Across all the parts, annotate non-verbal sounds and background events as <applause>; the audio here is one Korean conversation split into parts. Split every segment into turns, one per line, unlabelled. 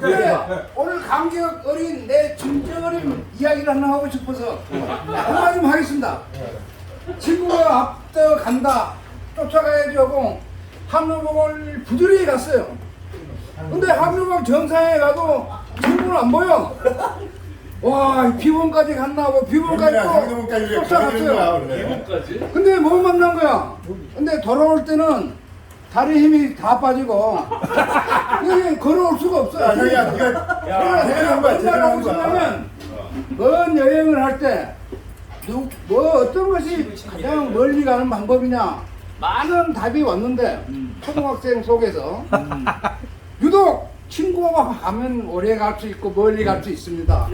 그래 오늘 감격 어린 내 진정 어린 이야기를 하나 하고 싶어서 하나 좀 하겠습니다. 친구가 앞서 간다 쫓아가야지 하고 한루봉을 부지런히 갔어요. 근데 한루봉 정상에 가도 친구는 안 보여. 와 비봉까지 갔나 하고 비봉까지 또 쫓아갔어요. 근데 뭐 만난 거야? 근데 돌아올 때는 다리 힘이 다 빠지고 이게 걸어올 수가 없어요.
야, 형이야, 네가
그래서
제대로
내가
한 거야,
뭔
제대로 한 거야.
싶냐면 먼 여행을 할때뭐 어떤 것이 가장 멀리 가는 방법이냐 많은 답이 왔는데 초등학생 속에서 유독 친구가 가면 오래 갈 수 있고 멀리 갈 수 있습니다.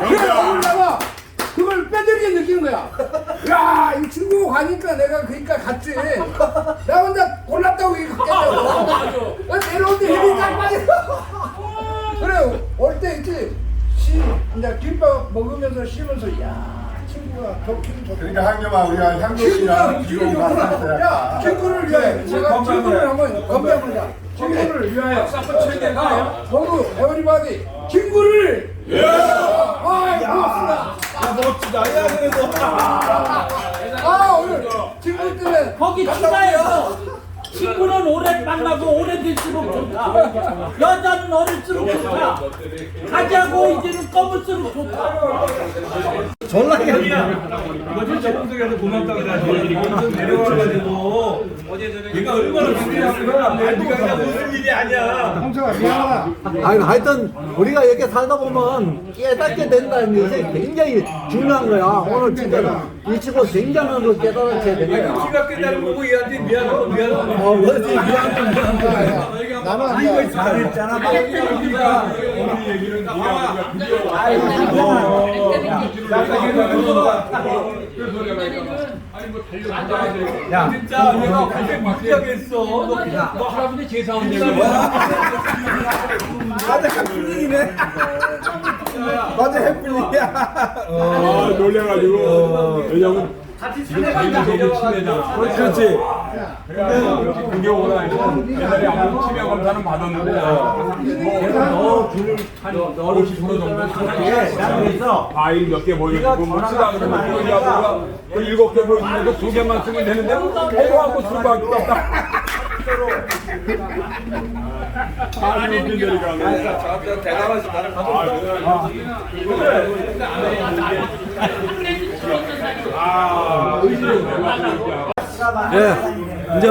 그래서 내가 그걸 빼들게 느낀 거야. 야, 이 친구 가니까 내가 그러니까 갔지. 나 혼자 골랐다고 이거 갔겠다고. 나 내려올 때 힘이 딱 빠져. 그래, 올 때 있지. 시, 이제 김밥 먹으면서 쉬면서, 야, 친구가 좋긴 좋다.
그러니까 한겸아 우리가 향도 씨랑 비공 갔을
야,
때
친구를 위하여. 제가 친구를 한번 건배합니다. 친구를 위하여. 아, 모두 에브리바디 친구를 위하여. 아, 고맙습니다.
멋지다. 야, 그래도.
아, 오늘 친구 때문에
거기 추가해서 친구는 오래 만나고 오래될수록 좋다. 여자는 어릴수록 좋다. 가자고 이제는 검을수록 좋다.
이거 정석에서 고맙다고 해야지. 이거 내려와가지고. 얘가 얼마나 중요한가. 네가 그냥 무슨 일이 아니야.
형수가 미안하다.
아니 하여튼 우리가 이렇게 살다 보면 깨닫게 된다는 것이 굉장히 중요한 거야. 오늘 진짜 이 친구 굉장한 걸 깨달아야 되는 거야.
키가 깨달은 거고 얘한테 미안하고 미안하고.
어, 그렇지. 미안한 거.
나는 이거
잘했잖아.
우리 얘기는 네가 우리가 비디오 야, 진짜 얘가 고생 막히게 했어. 너, 너 할아버지 제사 온대. <laughs>
맞아, 해플링이네. 맞아, 해플링이야.
아, 놀래가지고. 왜냐면 지금 자기가 저기 친해잖아. 그렇지. 그게 오라 옛날에 아무 치매 검사는 받았는데 너 줄을 한50% 정도 그래서 과일 몇개 보여주고 뭐 쓰다 그러면 그거 하고 그 일곱 개 보여주는데 두 개만 쓰면 되는데 해고하고 수밖에 없다. 아니 웃긴다니까. 대단하시 나는 아, 의심이
예, 이제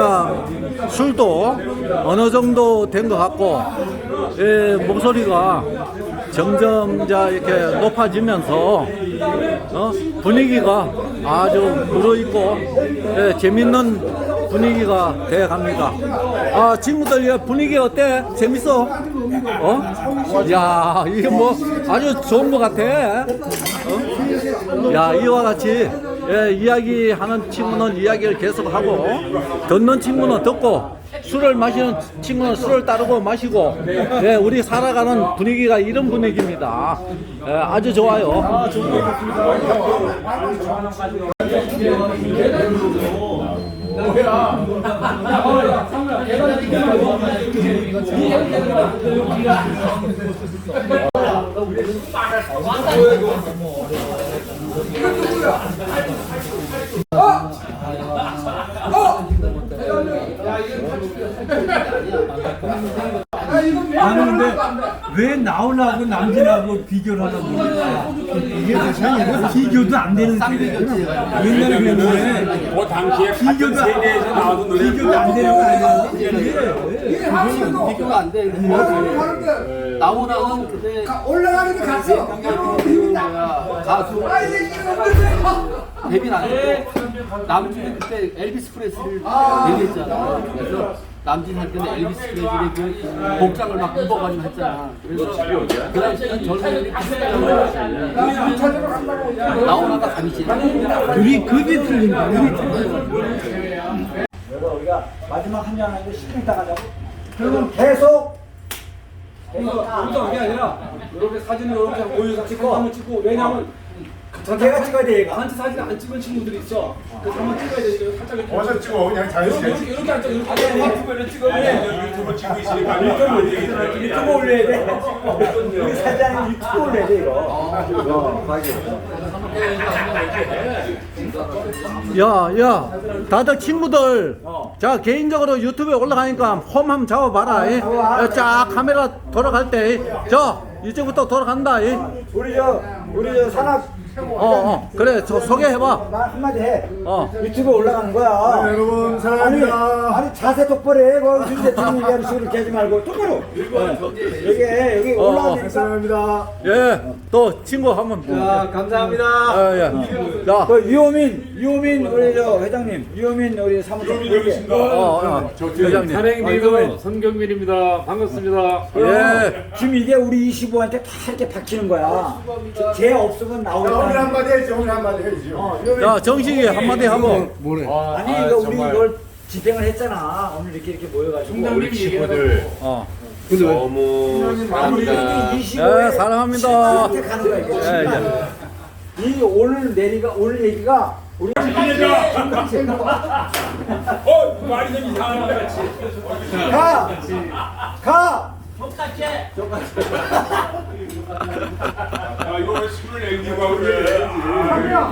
술도 어느 정도 된 것 같고, 예, 목소리가 점점 이제 이렇게 높아지면서 어? 분위기가 아주 무르익고 예, 재밌는 분위기가 돼 갑니다. 아 친구들 이 분위기 어때? 재밌어? 어? 야 이게 뭐 아주 좋은 것 같아. 어? 야 이와 같이 예, 이야기하는 친구는 이야기를 계속하고 듣는 친구는 듣고 술을 마시는 친구는 술을 따르고 마시고 예, 우리 살아가는 분위기가 이런 분위기입니다. 예, 아주 좋아요. <laughs>
나는 근데 왜 나오려고 남진하고 비교를 하다 보니까 이게 세상에 비교도 안 되는 세계 옛날에 그랬는데
그 당시에 같은
비교도
세대에서 나오던 노래
비교도 안 되는 거 아니야 이게
이게
비교가 안 돼.
하는데
나오나는 그때
올라가기도 갔어. 나.
가수.
아, 이제 이거 없는데.
데뷔는 안 했고. 남준이 그때 엘비스 프레스를 데뷔했잖아. 그래서 남진 할 때는 엘비스 프레스의 그 복장을 막 입어가지고 했잖아. 그래서 그 당시에는 젊은이들이 나오나가 감이지.
둘이 급이 틀린 거야
그래서 우리가 마지막 한잔 하는데 10분 있다 가자고. 그러면 계속
그게 아니라 이렇게 사진을 이렇게 모여서 찍고 한번 찍고 왜냐면
걔가 찍어야 돼 얘가.
나한테 사진 안 찍은 친구들이 있어. 그래서 한번 찍어야 되니까 살짝 이렇게.
어서 찍어 그냥 자연스럽게
이렇게 이렇게 앉아 이렇게 앉아 유튜브에 찍으면
유튜브 찍고 있으니까 유튜브
유튜브 올려야 돼. 우리 사장님 유튜브 올려야 돼 이거. 어, 맞아.
야, 야, 다들 친구들, 자 개인적으로 유튜브에 올라가니까 홈 한번 잡아봐라. 야, 쫙 카메라 돌아갈 때, 이. 저 이제부터 돌아간다. 이.
우리 저 우리 저 산악
어, 어, 그래, 저 소개해봐.
말 한마디 해.
어,
유튜브 올라가는 거야.
네, 여러분
아니,
사랑합니다
아니 자세 똑바로 해. 뭐 윤 대통령 얘기하는 식으로 이렇게 하지 말고 똑바로. 어. 여기 여기
어, 어.
올라가니까.
사랑합니다
예, 또 친구 한 번.
자, 감사합니다.
아, 예. 자,
그 유호민, 유호민 우리 저 회장님, 유호민 우리 사무장 여기.
어, 어, 회장님.
사랭리그 성경민입니다. 반갑습니다.
예,
지금 이게 우리 25한테 다 이렇게 박히는 거야. 걔 없으면
자, 오늘
나 오는
한마디 해야지 오늘 한마디 해야지
자 정식이 한마디 하고.
아니 이거 우리 이걸 집행을 했잖아. 오늘 이렇게 이렇게 모여가지고.
우리 친구들
어,
너무 사랑합니다.
아니 25에
예, 사랑합니다.
거야.
예, 예.
이 오늘 내리가 오늘 얘기가 우리
어 말이 좀 이상한 것 같이
가! 가!
똑같이.
아이 야, 이거 왜 술을 애기고 그래? 아,